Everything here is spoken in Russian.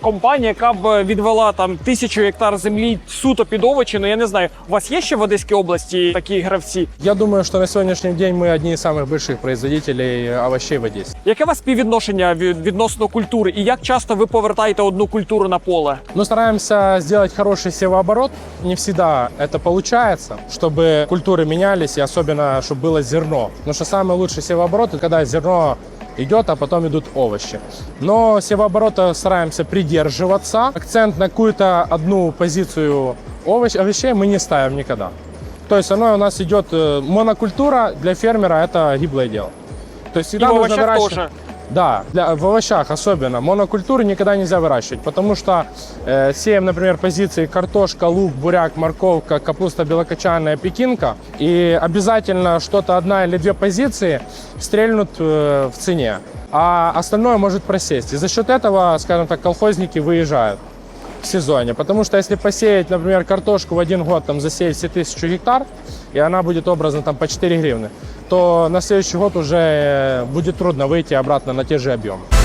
Компанія, яка б відвела там тисячу гектар землі суто під овочі, ну я не знаю, у вас є ще в Одеській області такі гравці? Я думаю, что на сегодняшний день мы одни из самых больших производителей овощей в Одессе. Яке у вас співвідношення від- відносно культури? І як часто ви повертаєте одну культуру на поле? Но стараемся сделать хороший севооборот. Не всегда это получается, чтобы культуры менялись и особенно, чтобы было зерно. Потому что самый лучший севооборот это когда зерно идет, а потом идут овощи. Но севооборота стараемся придерживаться. Акцент на какую-то одну позицию овощ, овощей мы не ставим никогда. То есть оно у нас идет э, монокультура для фермера это гиблое дело. То есть всегда в нужно выращивать. теж. Да, для, в овощах особенно. Монокультуры никогда нельзя выращивать, потому что э, сеем, например, позиции картошка, лук, буряк, морковка, капуста белокочанная, пекинка, и обязательно что-то одна или две позиции стрельнут э, в цене, а остальное может просесть. И за счет этого, скажем так, колхозники выезжают в сезоне. Потому что если посеять, например, картошку в один год, там засеять все тысячу гектар, и она будет образно там по 4 гривны, то на следующий год уже э, будет трудно выйти обратно на те же объемы.